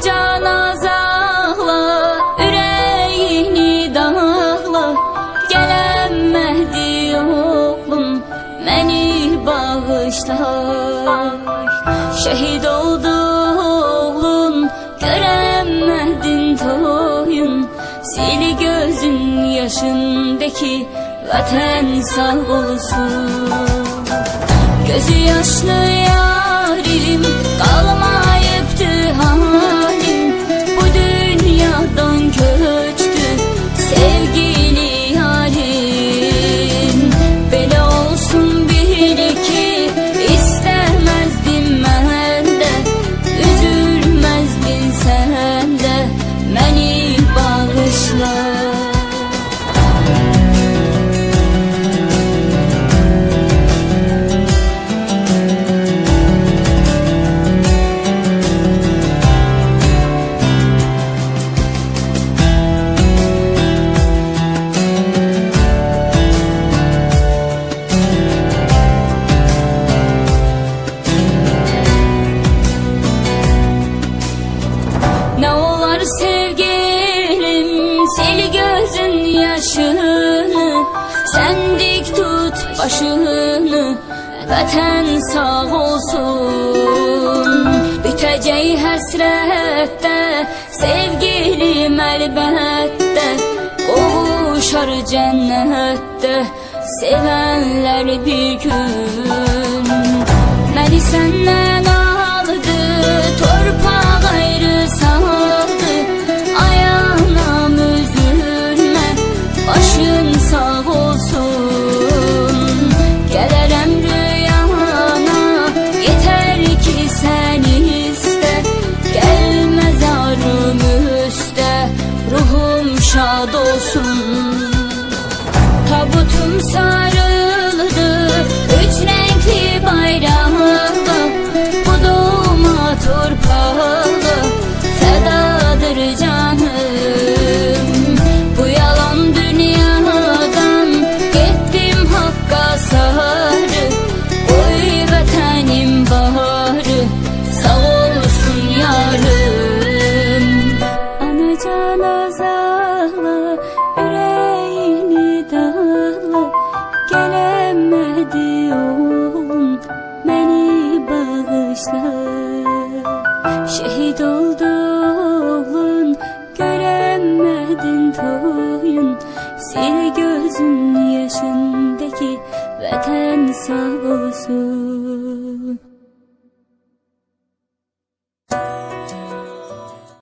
Anacan azahla Ürəyini dağla Gələmədi oğlum Məni bağışla Şəhid oldu oğlun Görəmədin toyun. Sil gözün yaşındaki Vətən sağ olsun. Gözü yaşlı yarim Olar sevgilim sil gözün yaşını. Sen dik tut başını Vətən sağ olsun. Bitəcək həsrətdə Sevgilim əlbəttə Qovuşar cənnətdə Sevənlər bir gün. Məni səndən sun. Şehit oldu oğlun Göremedin toyun. Sil gözün yaşındaki Vatan sağ olsun